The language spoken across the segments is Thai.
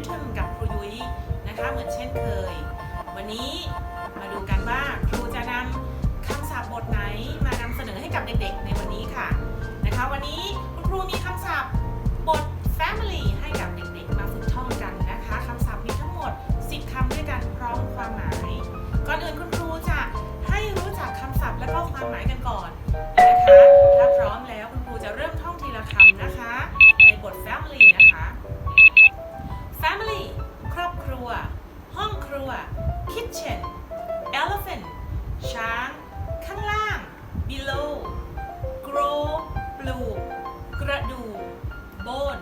Evaluation กับครูยุ้ยนะคะเหมือนเช่นเคย วันนี้มาดูกันว่าครูจะนำคำศัพท์บทไหนมานำเสนอให้กับเด็กๆ ในวันนี้ค่ะนะคะวันนี้คุณครูมีคำศัพท์บท Family ให้กับเด็กๆ มาฝึกท่องกันนะคะคำศัพท์มีทั้งหมด 10คำด้วยกันพร้อมความหมาย ก่อนอื่นคุณครูจะให้รู้จักคำศัพท์และก็ความหมายกันก่อน ช้าง ข้างล่าง below grow ปลูก กระดูก bone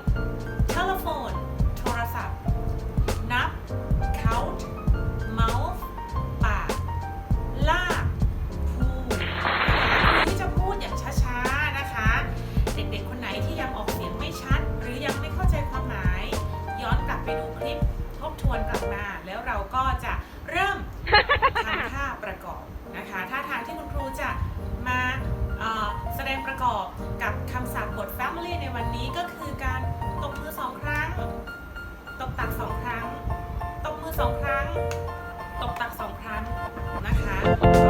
ตบตักสองครั้งนะคะ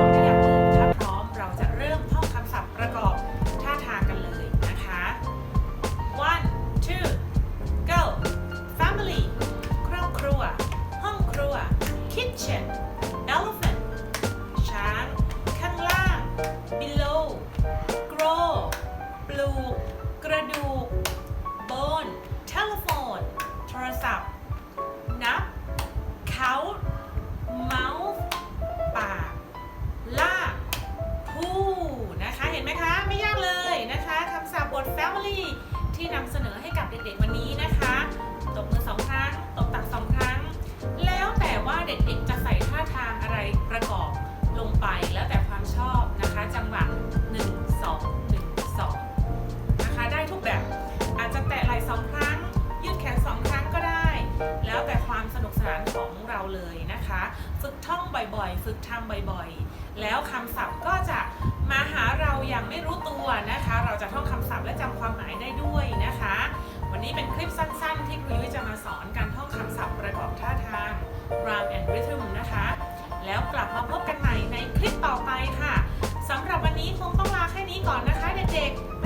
คะ ฝึกท่องบ่อยๆ ฝึกทำบ่อยๆ แล้วคำศัพท์ก็จะมาหาเราอย่างไม่รู้ตัวนะคะ เราจะท่องคำศัพท์และจำความหมายได้ด้วยนะคะ วันนี้เป็นคลิปสั้นๆ ที่ครูยุ้ยจะมาสอนการท่องคำศัพท์ประกอบท่าทาง gram and rhythm นะคะ แล้วกลับมาพบกันใหม่ในคลิปต่อไปค่ะสำหรับวันนี้คงต้องลาแค่นี้ก่อนนะคะเด็กๆ